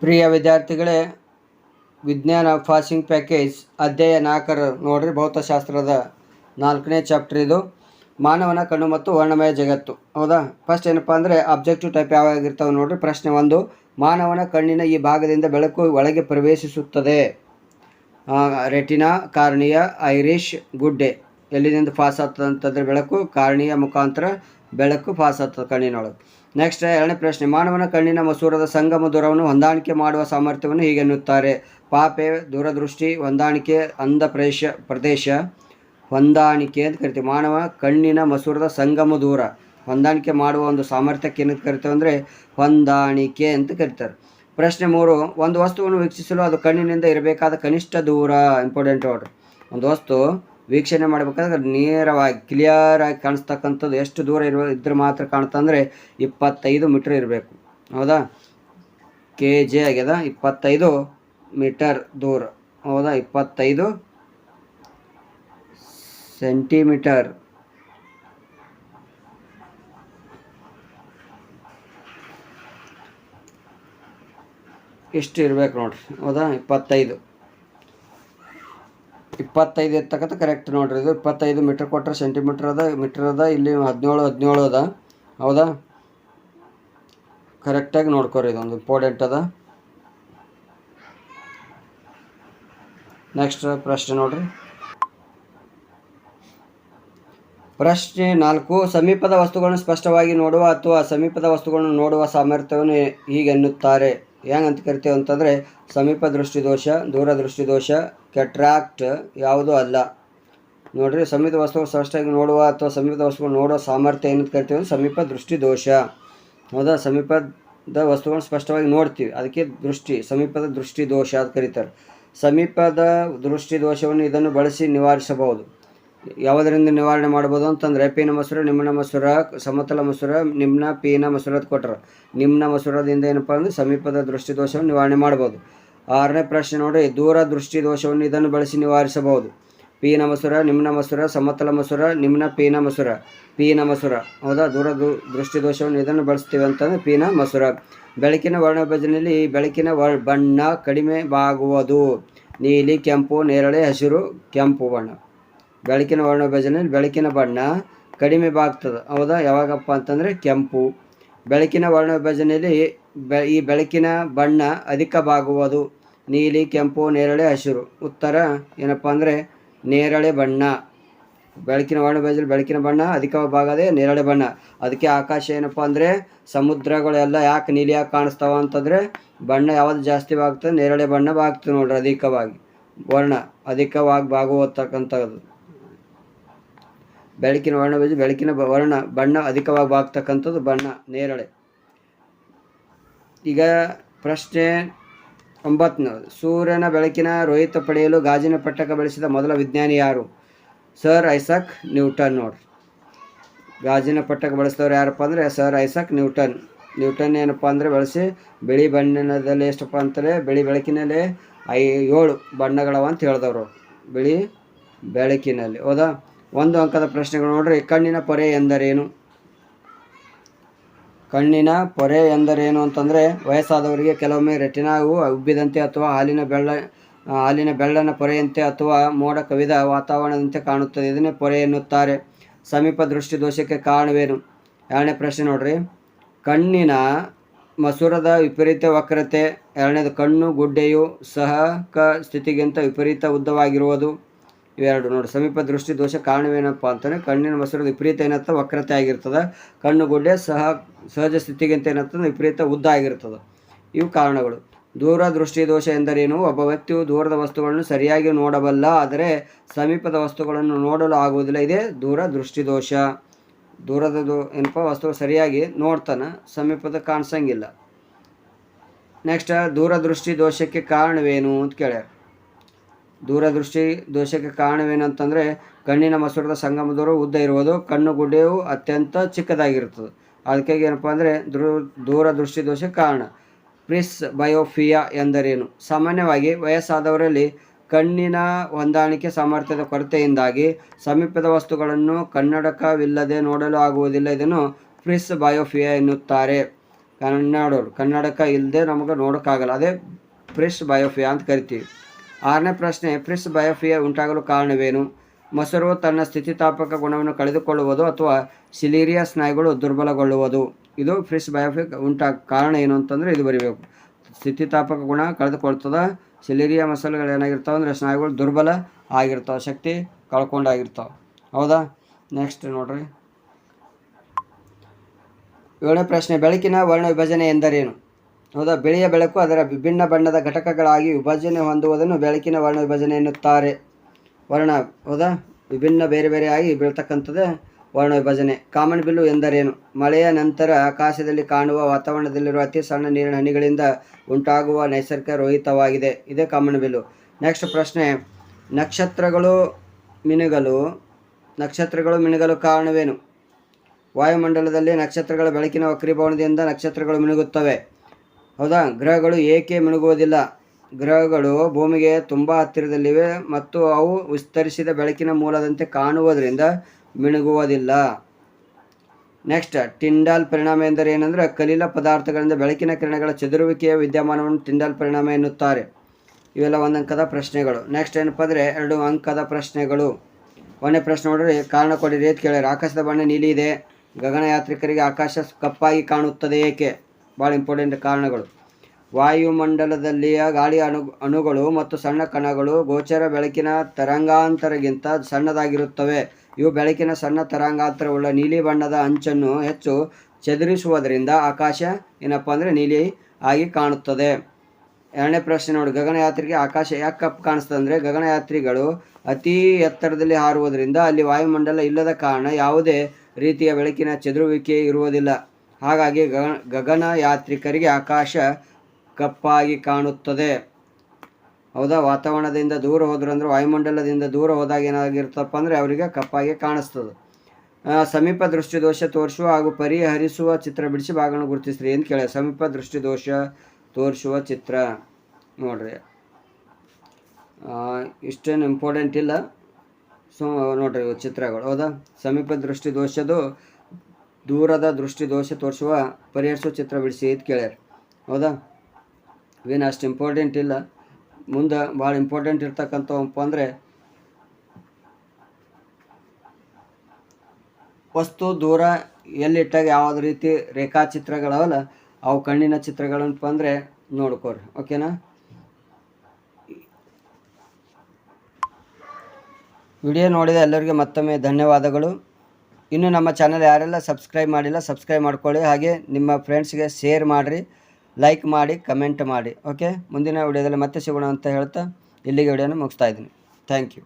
ಪ್ರಿಯ ವಿದ್ಯಾರ್ಥಿಗಳೇ, ವಿಜ್ಞಾನ passing package ಅಧ್ಯಾಯ ನಾಲ್ಕರ ನೋಡ್ರಿ ಭೌತಶಾಸ್ತ್ರದ ನಾಲ್ಕನೇ ಚಾಪ್ಟರ್ ಇದು. ಮಾನವನ ಕಣ್ಣು ಮತ್ತು ವರ್ಣಮಯ ಜಗತ್ತು. ಹೌದಾ? ಫಸ್ಟ್ ಏನಪ್ಪ ಅಂದರೆ ಅಬ್ಜೆಕ್ಟಿವ್ ಟೈಪ್ ಯಾವಾಗಿರ್ತಾವೆ ನೋಡ್ರಿ? ಪ್ರಶ್ನೆ ಒಂದು, ಮಾನವನ ಕಣ್ಣಿನ ಈ ಭಾಗದಿಂದ ಬೆಳಕು ಒಳಗೆ ಪ್ರವೇಶಿಸುತ್ತದೆ. ರೆಟಿನಾ, ಕಾರ್ನಿಯ, ಐರಿಷ್, ಗುಡ್ಡೆ. ಎಲ್ಲಿನಿಂದ ಪಾಸ್ ಆಗ್ತದೆ ಅಂತಂದರೆ ಬೆಳಕು, ಕಾರ್ನಿಯ ಮುಖಾಂತರ ಬೆಳಕು ಪಾಸ್ ಆಗ್ತದೆ ಕಣ್ಣಿನೊಳಗೆ. ನೆಕ್ಸ್ಟ್ ಎರಡನೇ ಪ್ರಶ್ನೆ, ಮಾನವನ ಕಣ್ಣಿನ ಮಸೂರದ ಸಂಗಮ ದೂರವನ್ನು ಹೊಂದಾಣಿಕೆ ಮಾಡುವ ಸಾಮರ್ಥ್ಯವನ್ನು ಹೀಗೆ ಎನ್ನುತ್ತಾರೆ. ಪಾಪೆ, ದೂರದೃಷ್ಟಿ, ಹೊಂದಾಣಿಕೆ, ಅಂಧ ಪ್ರದೇಶ ಪ್ರದೇಶ, ಹೊಂದಾಣಿಕೆ ಅಂತ ಕರಿತೀವಿ. ಮಾನವ ಕಣ್ಣಿನ ಮಸೂರದ ಸಂಗಮ ದೂರ, ಹೊಂದಾಣಿಕೆ ಮಾಡುವ ಒಂದು ಸಾಮರ್ಥ್ಯಕ್ಕೆ ಏನಂತ ಕರಿತೇವೆ ಅಂದರೆ ಹೊಂದಾಣಿಕೆ ಅಂತ ಕರಿತಾರೆ ಪ್ರಶ್ನೆ ಮೂರು, ಒಂದು ವಸ್ತುವನ್ನು ವೀಕ್ಷಿಸಲು ಅದು ಕಣ್ಣಿನಿಂದ ಇರಬೇಕಾದ ಕನಿಷ್ಠ ದೂರ ಇಂಪಾರ್ಟೆಂಟ್ ನೋಡ್ರಿ ಒಂದು ವಸ್ತು ವೀಕ್ಷಣೆ ಮಾಡಬೇಕಾದ್ರೆ ನೇರವಾಗಿ ಕ್ಲಿಯರ್ ಆಗಿ ಕಾಣಿಸ್ತಕ್ಕಂಥದ್ದು ಎಷ್ಟು ದೂರ ಇರುವ ಇದ್ರೆ ಮಾತ್ರ ಕಾಣ್ತಂದ್ರೆ ಇಪ್ಪತ್ತೈದು ಮೀಟ್ರ್ ಇರಬೇಕು. ಹೌದಾ? ಕೆ ಜೆ ಆಗ್ಯದ ಇಪ್ಪತ್ತೈದು ಮೀಟರ್ ದೂರ. ಹೌದಾ? ಇಪ್ಪತ್ತೈದು ಸೆಂಟಿಮೀಟರ್ ಇಷ್ಟು ಇರ್ಬೇಕು ನೋಡ್ರಿ. ಹೌದಾ? ಇಪ್ಪತ್ತೈದು. ಇಪ್ಪತ್ತೈದು ಎತ್ತಕ್ಕಂತ ಕರೆಕ್ಟ್ ನೋಡ್ರಿ ಇದು. ಇಪ್ಪತ್ತೈದು ಮೀಟ್ರ್ ಕೊಟ್ಟರೆ ಸೆಂಟಿಮೀಟ್ರ್ ಅದ ಮೀಟ್ರ್ ಅದ, ಇಲ್ಲಿ ಹದಿನೇಳು ಹದಿನೇಳು ಅದ. ಹೌದಾ? ಕರೆಕ್ಟಾಗಿ ನೋಡ್ಕೊರಿ ಇದೊಂದು ಇಂಪಾರ್ಟೆಂಟ್ ಅದ. ನೆಕ್ಸ್ಟ್ ಪ್ರಶ್ನೆ ನೋಡ್ರಿ. ಪ್ರಶ್ನೆ ನಾಲ್ಕು, ಸಮೀಪದ ವಸ್ತುಗಳನ್ನು ಸ್ಪಷ್ಟವಾಗಿ ನೋಡುವ ಅಥವಾ ಸಮೀಪದ ವಸ್ತುಗಳನ್ನು ನೋಡುವ ಸಾಮರ್ಥ್ಯವನ್ನು ಹೀಗೆ ಎನ್ನುತ್ತಾರೆ ಹೆಂಗಂತ ಕರಿತೇವೆ ಅಂತಂದರೆ ಸಮೀಪ ದೃಷ್ಟಿದೋಷ ದೂರ ದೃಷ್ಟಿದೋಷ ಕೆಟ್ರಾಕ್ಟ್ ಯಾವುದೂ ಅಲ್ಲ. ನೋಡ್ರಿ ಸಮೀಪದ ವಸ್ತುಗಳು ಸ್ಪಷ್ಟವಾಗಿ ನೋಡುವ ಅಥವಾ ಸಮೀಪದ ವಸ್ತುಗಳು ನೋಡುವ ಸಾಮರ್ಥ್ಯ ಏನಂತ ಕರಿತೀವಿ ಅಂದರೆ ಸಮೀಪ ದೃಷ್ಟಿದೋಷ ಹೌದಾ? ಸಮೀಪದ ವಸ್ತುಗಳನ್ನು ಸ್ಪಷ್ಟವಾಗಿ ನೋಡ್ತೀವಿ. ಅದಕ್ಕೆ ದೃಷ್ಟಿ, ಸಮೀಪದ ದೃಷ್ಟಿ ದೋಷ ಅಂತ ಕರೀತಾರೆ. ಸಮೀಪದ ದೃಷ್ಟಿ ದೋಷವನ್ನು ಇದನ್ನು ಬಳಸಿ ನಿವಾರಿಸಬಹುದು. ಯಾವುದರಿಂದ ನಿವಾರಣೆ ಮಾಡ್ಬೋದು ಅಂತಂದರೆ, ಪೀನ ಮಸೂರ ನಿಮ್ಮನ ಮಸೂರ, ಸಮತಲ ಮಸೂರ, ನಿಮ್ನ ಪೀನ ಮಸೂರ ಅಂತ ಕೊಟ್ಟರು ನಿಮ್ಮ ಮಸೂರದಿಂದ ಏನಪ್ಪ ಅಂದರೆ ಸಮೀಪದ ದೃಷ್ಟಿ ದೋಷವನ್ನು ನಿವಾರಣೆ ಮಾಡ್ಬೋದು ಆರನೇ ಪ್ರಶ್ನೆ ನೋಡಿ, ದೂರ ದೃಷ್ಟಿ ದೋಷವನ್ನು ಇದನ್ನು ಬಳಸಿ ನಿವಾರಿಸಬಹುದು. ಪೀನ ಮಸೂರ ನಿಮ್ನ ಮಸೂರ ಸಮತಲ ಮಸೂರ ನಿಮ್ನ ಪೀನ ಮಸೂರ ಪೀನ ಮಸೂರ ಹೌದಾ? ದೂರ ದೃಷ್ಟಿ ದೋಷವನ್ನು ಇದನ್ನು ಬಳಸ್ತೀವಿ ಅಂತಂದರೆ ಪೀನ ಮಸೂರ ಬೆಳಕಿನ ವರ್ಣಭಜನೆಯಲ್ಲಿ ಬೆಳಕಿನ ವರ್ ಬಣ್ಣ ಕಡಿಮೆ ಬಾಗುವುದು. ನೀಲಿ, ಕೆಂಪು, ನೇರಳೆ, ಹಸಿರು, ಕೆಂಪು ಬಣ್ಣ. ಬೆಳಕಿನ ವರ್ಣಭಜನೆಯಲ್ಲಿ ಬೆಳಕಿನ ಬಣ್ಣ ಕಡಿಮೆ ಬಾಗ್ತದೆ. ಹೌದಾ? ಯಾವಾಗಪ್ಪ ಅಂತಂದರೆ ಕೆಂಪು. ಬೆಳಕಿನ ವರ್ಣವಿಭಜನೆಯಲ್ಲಿ ಬೆ ಈ ಬೆಳಕಿನ ಬಣ್ಣ ಅಧಿಕ ಬಾಗುವುದು ನೀಲಿ, ಕೆಂಪು, ನೇರಳೆ, ಹಸಿರು. ಉತ್ತರ ಏನಪ್ಪ ಅಂದರೆ ನೇರಳೆ ಬಣ್ಣ. ಬೆಳಕಿನ ವರ್ಣವಿಭಜನೆ ಬೆಳಕಿನ ಬಣ್ಣ ಅಧಿಕವಾಗದೆ ನೇರಳೆ ಬಣ್ಣ. ಅದಕ್ಕೆ ಆಕಾಶ ಏನಪ್ಪ ಅಂದರೆ ಸಮುದ್ರಗಳೆಲ್ಲ ಯಾಕೆ ನೀಲಿಯಾಗಿ ಕಾಣಿಸ್ತಾವ ಅಂತಂದರೆ ಬಣ್ಣ ಯಾವುದು ಜಾಸ್ತಿ ಆಗ್ತದೆ ನೇರಳೆ ಬಣ್ಣ ಬಾಗ್ತದೆ ನೋಡ್ರಿ ಅಧಿಕವಾಗಿ. ವರ್ಣ ಅಧಿಕವಾಗಿ ಬಾಗುವತಕ್ಕಂಥದ್ದು. ಬೆಳಕಿನ ವರ್ಣ ಬೀಜ, ಬೆಳಕಿನ ವರ್ಣ, ಬಣ್ಣ ಅಧಿಕವಾಗಿ ಬಾಗ್ತಕ್ಕಂಥದ್ದು ಬಣ್ಣ, ನೇರಳೆ. ಈಗ ಪ್ರಶ್ನೆ ಒಂಬತ್ತನೇ, ಸೂರ್ಯನ ಬೆಳಕಿನ ರೋಹಿತ ಪಡೆಯಲು ಗಾಜಿನ ಪಟ್ಟಕ ಬೆಳೆಸಿದ ಮೊದಲ ವಿಜ್ಞಾನಿ ಯಾರು? ಸರ್ ಐಸಕ್ ನ್ಯೂಟನ್ ನೋಡ್ರಿ ಗಾಜಿನ ಪಟ್ಟಕ ಬಳಸಿದವ್ರು ಯಾರಪ್ಪ ಅಂದರೆ ಸರ್ ಐಸಕ್ ನ್ಯೂಟನ್. ನ್ಯೂಟನ್ ಏನಪ್ಪ ಅಂದರೆ ಬಳಸಿ ಬಿಳಿ ಬಣ್ಣದಲ್ಲಿ ಎಷ್ಟಪ್ಪ ಅಂತಾರೆ ಬಿಳಿ ಬೆಳಕಿನಲ್ಲಿ ಐ ಏಳು ಬಣ್ಣಗಳವ ಅಂತ ಹೇಳಿದವರು. ಬಿಳಿ ಬೆಳಕಿನಲ್ಲಿ. ಹೌದಾ? ಒಂದು ಅಂಕದ ಪ್ರಶ್ನೆಗಳು ನೋಡ್ರಿ, ಕಣ್ಣಿನ ಪೊರೆ ಎಂದರೇನು? ಕಣ್ಣಿನ ಪೊರೆ ಎಂದರೇನು ಅಂತಂದರೆ, ವಯಸ್ಸಾದವರಿಗೆ ಕೆಲವೊಮ್ಮೆ ರೆಟಿನಾವು ಉಬ್ಬಿದಂತೆ ಅಥವಾ ಹಾಲಿನ ಬೆಳ್ಳ ಹಾಲಿನ ಬೆಳ್ಳನ ಪೊರೆಯಂತೆ ಅಥವಾ ಮೋಡ ಕವಿದ ವಾತಾವರಣದಂತೆ ಕಾಣುತ್ತದೆ. ಇದನ್ನೇ ಪೊರೆ ಎನ್ನುತ್ತಾರೆ. ಸಮೀಪ ದೃಷ್ಟಿ ದೋಷಕ್ಕೆ ಕಾರಣವೇನು? ಎರಡನೇ ಪ್ರಶ್ನೆ ನೋಡ್ರಿ. ಕಣ್ಣಿನ ಮಸೂರದ ವಿಪರೀತ ವಕ್ರತೆ, ಎರಡನೇದು ಕಣ್ಣು, ಗುಡ್ಡೆಯು ಸಹಕ ಸ್ಥಿತಿಗಿಂತ ವಿಪರೀತ ಉದ್ದವಾಗಿರುವುದು. ಇವೆರಡು ನೋಡಿ. ಸಮೀಪ ದೃಷ್ಟಿ ದೋಷ ಕಾರಣವೇನಪ್ಪ ಅಂತಂದರೆ ಕಣ್ಣಿನ ಮಸೂರದ ವಿಪರೀತ ಏನತ್ತ ವಕ್ರತೆ ಆಗಿರ್ತದೆ. ಕಣ್ಣು ಗುಡ್ಡೆ ಸಹ ಸಹಜ ಸ್ಥಿತಿಗಿಂತ ಏನತ್ತಂದ್ರೆ ವಿಪರೀತ ಉದ್ದ ಆಗಿರ್ತದೆ. ಇವು ಕಾರಣಗಳು. ದೂರ ದೃಷ್ಟಿ ದೋಷ ಎಂದರೇನು? ಒಬ್ಬ ವ್ಯಕ್ತಿಯು ದೂರದ ವಸ್ತುಗಳನ್ನು ಸರಿಯಾಗಿ ನೋಡಬಲ್ಲ, ಆದರೆ ಸಮೀಪದ ವಸ್ತುಗಳನ್ನು ನೋಡಲು ಆಗುವುದಿಲ್ಲ. ಇದೇ ದೂರ ದೃಷ್ಟಿ ದೋಷ ದೂರದದು ಏನಪ್ಪ? ವಸ್ತುಗಳು ಸರಿಯಾಗಿ ನೋಡ್ತಾನೆ, ಸಮೀಪದ ಕಾಣಿಸಂಗಿಲ್ಲ. ನೆಕ್ಸ್ಟ್, ದೂರದೃಷ್ಟಿ ದೋಷಕ್ಕೆ ಕಾರಣವೇನು ಅಂತ ಕೇಳ್ಯಾರ. ದೂರದೃಷ್ಟಿ ದೋಷಕ್ಕೆ ಕಾರಣವೇನಂತಂದರೆ ಕಣ್ಣಿನ ಮಸೂರದ ಸಂಗಮ ದೂರ ಉದ್ದ ಇರುವುದು, ಕಣ್ಣು ಗುಡ್ಡೆಯು ಅತ್ಯಂತ ಚಿಕ್ಕದಾಗಿರ್ತದೆ ಅದಕ್ಕಾಗಿ ಏನಪ್ಪ ಅಂದರೆ ದೂರದೃಷ್ಟಿ ದೋಷಕ್ಕೆ ಕಾರಣ. ಪ್ರಿಸ್ ಬಯೋಫಿಯಾ ಎಂದರೇನು? ಸಾಮಾನ್ಯವಾಗಿ ವಯಸ್ಸಾದವರಲ್ಲಿ ಕಣ್ಣಿನ ಹೊಂದಾಣಿಕೆ ಸಾಮರ್ಥ್ಯದ ಕೊರತೆಯಿಂದಾಗಿ ಸಮೀಪದ ವಸ್ತುಗಳನ್ನು ಕನ್ನಡಕವಿಲ್ಲದೆ ನೋಡಲು ಆಗುವುದಿಲ್ಲ ಇದನ್ನು ಪ್ರಿಸ್ ಬಯೋಫಿಯಾ ಎನ್ನುತ್ತಾರೆ. ಕನ್ನಡವರು ಕನ್ನಡಕ ಇಲ್ಲದೆ ನಮಗೆ ನೋಡೋಕ್ಕಾಗಲ್ಲ. ಅದೇ ಪ್ರಿಸ್ ಬಯೋಫಿಯಾ ಅಂತ ಕರಿತೀವಿ. ಆರನೇ ಪ್ರಶ್ನೆ, ಫ್ರಿಸ್ ಬಯೋಫಿಯರ್ ಉಂಟಾಗಲು ಕಾರಣವೇನು? ಮೊಸರು ತನ್ನ ಸ್ಥಿತಿತಾಪಕ ಗುಣವನ್ನು ಕಳೆದುಕೊಳ್ಳುವುದು ಅಥವಾ ಸಿಲೀರಿಯಾ ಸ್ನಾಯುಗಳು ದುರ್ಬಲಗೊಳ್ಳುವುದು? ಇದು ಫ್ರಿಸ್ ಬಯೋಫಿಕ್ ಉಂಟಾಗ ಕಾರಣ ಏನು ಅಂತಂದರೆ ಇದು ಬರಿಬೇಕು. ಸ್ಥಿತಿತಾಪಕ ಗುಣ ಕಳೆದುಕೊಳ್ತದ, ಸಿಲೇರಿಯಾ ಮಸಲ್ಗಳು ಏನಾಗಿರ್ತಾವೆ ಅಂದರೆ ಸ್ನಾಯುಗಳು ದುರ್ಬಲ ಆಗಿರ್ತಾವೆ, ಶಕ್ತಿ ಕಳ್ಕೊಂಡಾಗಿರ್ತಾವೆ. ಹೌದಾ? ನೆಕ್ಸ್ಟ್ ನೋಡ್ರಿ. ಏಳನೇ ಪ್ರಶ್ನೆ, ಬೆಳಕಿನ ವರ್ಣ ವಿಭಜನೆ ಎಂದರೇನು? ಹೌದಾ? ಬಿಳಿಯ ಬೆಳಕು ಅದರ ವಿಭಿನ್ನ ಬಣ್ಣದ ಘಟಕಗಳಾಗಿ ವಿಭಜನೆ ಹೊಂದುವುದನ್ನು ಬೆಳಕಿನ ವರ್ಣ ವಿಭಜನೆ ಎನ್ನುತ್ತಾರೆ. ವರ್ಣ, ಹೌದಾ? ವಿಭಿನ್ನ ಬೇರೆ ಬೇರೆಯಾಗಿ ಬೀಳ್ತಕ್ಕಂಥದ್ದೇ ವರ್ಣ ವಿಭಜನೆ. ಕಾಮನ್ ಬಿಲ್ಲು ಎಂದರೇನು? ಮಳೆಯ ನಂತರ ಆಕಾಶದಲ್ಲಿ ಕಾಣುವ ವಾತಾವರಣದಲ್ಲಿರುವ ಅತಿ ಸಣ್ಣ ನೀರಿನ ಹನಿಗಳಿಂದ ಉಂಟಾಗುವ ನೈಸರ್ಗಿಕ ರೋಹಿತವಾಗಿದೆ. ಇದೇ ಕಾಮನ್ ಬಿಲ್ಲು. ನೆಕ್ಸ್ಟ್ ಪ್ರಶ್ನೆ. ನಕ್ಷತ್ರಗಳು ಮಿನುಗಲು ನಕ್ಷತ್ರಗಳು ಮಿನುಗಲು ಕಾರಣವೇನು? ವಾಯುಮಂಡಲದಲ್ಲಿ ನಕ್ಷತ್ರಗಳ ಬೆಳಕಿನ ವಕ್ರೀಭವನದಿಂದ ನಕ್ಷತ್ರಗಳು ಮಿನುಗುತ್ತವೆ. ಹೌದಾ? ಗ್ರಹಗಳು ಏಕೆ ಮಿಣುಗುವುದಿಲ್ಲ ಗ್ರಹಗಳು ಭೂಮಿಗೆ ತುಂಬ ಹತ್ತಿರದಲ್ಲಿವೆ ಮತ್ತು ಅವು ವಿಸ್ತರಿಸಿದ ಬೆಳಕಿನ ಮೂಲದಂತೆ ಕಾಣುವುದರಿಂದ ಮಿಣುಗುವುದಿಲ್ಲ ನೆಕ್ಸ್ಟ್, ಟಿಂಡಾಲ್ ಪರಿಣಾಮ ಎಂದರೆ ಏನಂದರೆ ಕಲೀಲ ಪದಾರ್ಥಗಳಿಂದ ಬೆಳಕಿನ ಕಿರಣಗಳ ಚದುರುವಿಕೆಯ ವಿದ್ಯಮಾನವನ್ನು ಟಿಂಡಾಲ್ ಪರಿಣಾಮ ಎನ್ನುತ್ತಾರೆ. ಇವೆಲ್ಲ ಒಂದು ಅಂಕದ ಪ್ರಶ್ನೆಗಳು. ನೆಕ್ಸ್ಟ್ ಏನಪ್ಪ ಅಂದರೆ ಎರಡು ಅಂಕದ ಪ್ರಶ್ನೆಗಳು. ಒಂದೇ ಪ್ರಶ್ನೆ ನೋಡ್ರಿ ಕಾರಣ ಕೊಡಿರಿ ಅಂತ ಕೇಳಿದ್ರೆ, ಆಕಾಶದ ಬಣ್ಣ ನೀಲಿ ಇದೆ. ಗಗನಯಾತ್ರಿಕರಿಗೆ ಆಕಾಶ ಕಪ್ಪಾಗಿ ಕಾಣುತ್ತದೆ ಏಕೆ? ಭಾಳ ಇಂಪಾರ್ಟೆಂಟ್ ಕಾರಣಗಳು. ವಾಯುಮಂಡಲದಲ್ಲಿಯ ಗಾಳಿ ಅಣು, ಅಣುಗಳು ಮತ್ತು ಸಣ್ಣ ಕಣಗಳು ಗೋಚರ ಬೆಳಕಿನ ತರಂಗಾಂತರಗಿಂತ ಸಣ್ಣದಾಗಿರುತ್ತವೆ. ಇವು ಬೆಳಕಿನ ಸಣ್ಣ ತರಂಗಾಂತರವುಳ್ಳ ನೀಲಿ ಬಣ್ಣದ ಅಂಚನ್ನು ಹೆಚ್ಚು ಚದುರಿಸುವುದರಿಂದ ಆಕಾಶ ಏನಪ್ಪ ಅಂದರೆ ನೀಲಿ ಆಗಿ ಕಾಣುತ್ತದೆ. ಎರಡನೇ ಪ್ರಶ್ನೆ ನೋಡಿ, ಗಗನಯಾತ್ರಿಗೆ ಆಕಾಶ ಯಾಕೆ ಕಪ್ಪು ಕಾಣಿಸ್ತದೆ ಅಂದರೆ ಗಗನಯಾತ್ರಿಗಳು ಅತಿ ಎತ್ತರದಲ್ಲಿ ಹಾರುವುದರಿಂದ ಅಲ್ಲಿ ವಾಯುಮಂಡಲ ಇಲ್ಲದ ಕಾರಣ ಯಾವುದೇ ರೀತಿಯ ಬೆಳಕಿನ ಚದುರುವಿಕೆ ಇರುವುದಿಲ್ಲ. ಹಾಗಾಗಿ ಗಗನ ಗಗನಯಾತ್ರಿಕರಿಗೆ ಆಕಾಶ ಕಪ್ಪಾಗಿ ಕಾಣುತ್ತದೆ. ಹೌದಾ? ವಾತಾವರಣದಿಂದ ದೂರ ಹೋದ್ರು ಅಂದರೆ ವಾಯುಮಂಡಲದಿಂದ ದೂರ ಹೋದಾಗ ಏನಾಗಿರ್ತಪ್ಪ ಅಂದರೆ ಅವರಿಗೆ ಕಪ್ಪಾಗಿ ಕಾಣಿಸ್ತದೆ. ಸಮೀಪ ಸಮೀಪ ದೃಷ್ಟಿದೋಷ ತೋರಿಸುವ ಹಾಗೂ ಪರಿಹರಿಸುವ ಚಿತ್ರ ಬಿಡಿಸಿ ಭಾಗವನ್ನು ಗುರುತಿಸ್ರಿ ಅಂತ ಕೇಳ ಸಮೀಪ ದೃಷ್ಟಿದೋಷ ತೋರಿಸುವ ಚಿತ್ರ ನೋಡ್ರಿ. ಇಷ್ಟೇನು ಇಂಪಾರ್ಟೆಂಟ್ ಇಲ್ಲ. ಸೊ, ನೋಡ್ರಿ ಚಿತ್ರಗಳು. ಹೌದಾ? ಸಮೀಪ ದೃಷ್ಟಿ ದೋಷದು ದೂರದ ದೃಷ್ಟಿ ದೋಷ ತೋರಿಸುವ ಪರಿಹರಿಸುವ ಚಿತ್ರ ಬಿಡಿಸಿ ಇದು ಕೇಳ್ಯಾರ. ಹೌದಾ? ಏನು ಅಷ್ಟು ಇಂಪಾರ್ಟೆಂಟ್ ಇಲ್ಲ. ಮುಂದೆ ಭಾಳ ಇಂಪಾರ್ಟೆಂಟ್ ಇರ್ತಕ್ಕಂಥವಪ್ಪ ಅಂದರೆ ವಸ್ತು ದೂರ ಎಲ್ಲಿಟ್ಟಾಗ ಯಾವ್ದು ರೀತಿ ರೇಖಾಚಿತ್ರಗಳವಲ್ಲ, ಅವು ಕಣ್ಣಿನ ಚಿತ್ರಗಳಂತ ಅಂದರೆ ನೋಡ್ಕೋರಿ. ಓಕೆನಾ? ವಿಡಿಯೋ ನೋಡಿದ ಎಲ್ಲರಿಗೆ ಮತ್ತೊಮ್ಮೆ ಧನ್ಯವಾದಗಳು. ಇನ್ನು ನಮ್ಮ ಚಾನಲ್ ಯಾರೆಲ್ಲ ಸಬ್ಸ್ಕ್ರೈಬ್ ಮಾಡಿಲ್ಲ ಸಬ್ಸ್ಕ್ರೈಬ್ ಮಾಡ್ಕೊಳ್ಳಿ. ಹಾಗೆ ನಿಮ್ಮ ಫ್ರೆಂಡ್ಸ್ಗೆ ಶೇರ್ ಮಾಡಿರಿ ಲೈಕ್ ಮಾಡಿ ಕಮೆಂಟ್ ಮಾಡಿ ಓಕೆ ಮುಂದಿನ ವಿಡಿಯೋದಲ್ಲಿ ಮತ್ತೆ ಸಿಗೋಣ ಅಂತ ಹೇಳ್ತಾ ಇಲ್ಲಿಗೆ ವಿಡಿಯೋನ ಮುಗಿಸ್ತಾ ಇದ್ದೀನಿ. Thank you